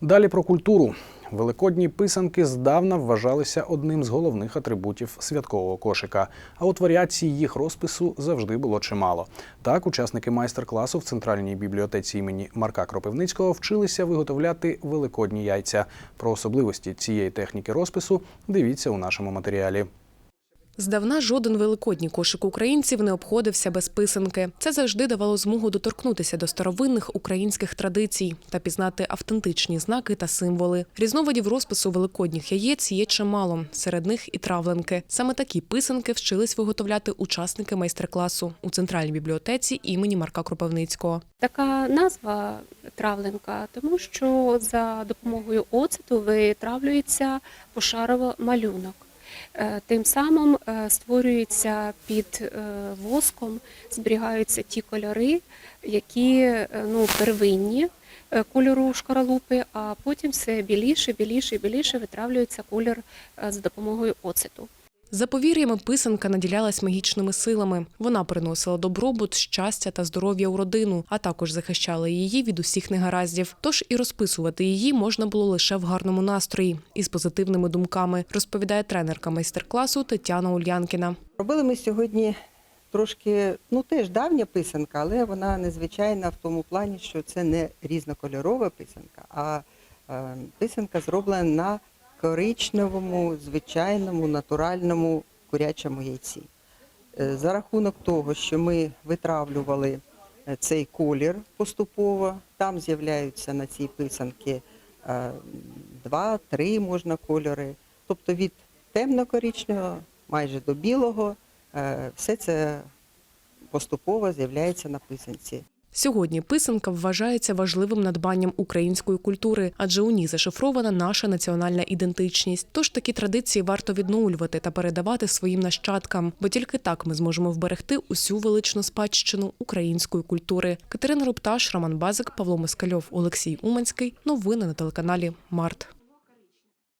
Далі про культуру. Великодні писанки здавна вважалися одним з головних атрибутів святкового кошика. А от варіацій їх розпису завжди було чимало. Так, учасники майстер-класу в центральній бібліотеці імені Марка Кропивницького вчилися виготовляти великодні яйця. Про особливості цієї техніки розпису дивіться у нашому матеріалі. Здавна жоден великодній кошик українців не обходився без писанки. Це завжди давало змогу доторкнутися до старовинних українських традицій та пізнати автентичні знаки та символи. Різновидів розпису великодніх яєць є чимало. Серед них і травленки. Саме такі писанки вчились виготовляти учасники майстер-класу у центральній бібліотеці імені Марка Кропивницького. Така назва травленка, тому що за допомогою оцету витравлюється пошарово малюнок. Е, Тим самим е, створюється під е, воском, зберігаються ті кольори, які ну, первинні кольору шкаралупи, а потім все біліше, біліше біліше витравлюється колір за допомогою оцету. За повір'ями, писанка наділялась магічними силами. Вона приносила добробут, щастя та здоров'я у родину, а також захищала її від усіх негараздів. Тож і розписувати її можна було лише в гарному настрої і з позитивними думками, розповідає тренерка майстер-класу Тетяна Ульянкіна. Робили ми сьогодні трошки, ну теж давня писанка, але вона незвичайна в тому плані, що це не різнокольорова писанка, а е, писанка зроблена на коричневому, звичайному, натуральному курячому яйці. Е, За рахунок того, що ми витравлювали е, цей колір поступово, там з'являються на цій писанки е, два-три можна кольори, тобто від темно-коричневого майже до білого. Все це поступово з'являється на писанці. Сьогодні писанка вважається важливим надбанням української культури, адже у ній зашифрована наша національна ідентичність. Тож такі традиції варто відновлювати та передавати своїм нащадкам, бо тільки так ми зможемо вберегти усю величну спадщину української культури. Катерина Рупташ, Роман Базик, Павло Москальов, Олексій Уманський. Новини на телеканалі Март.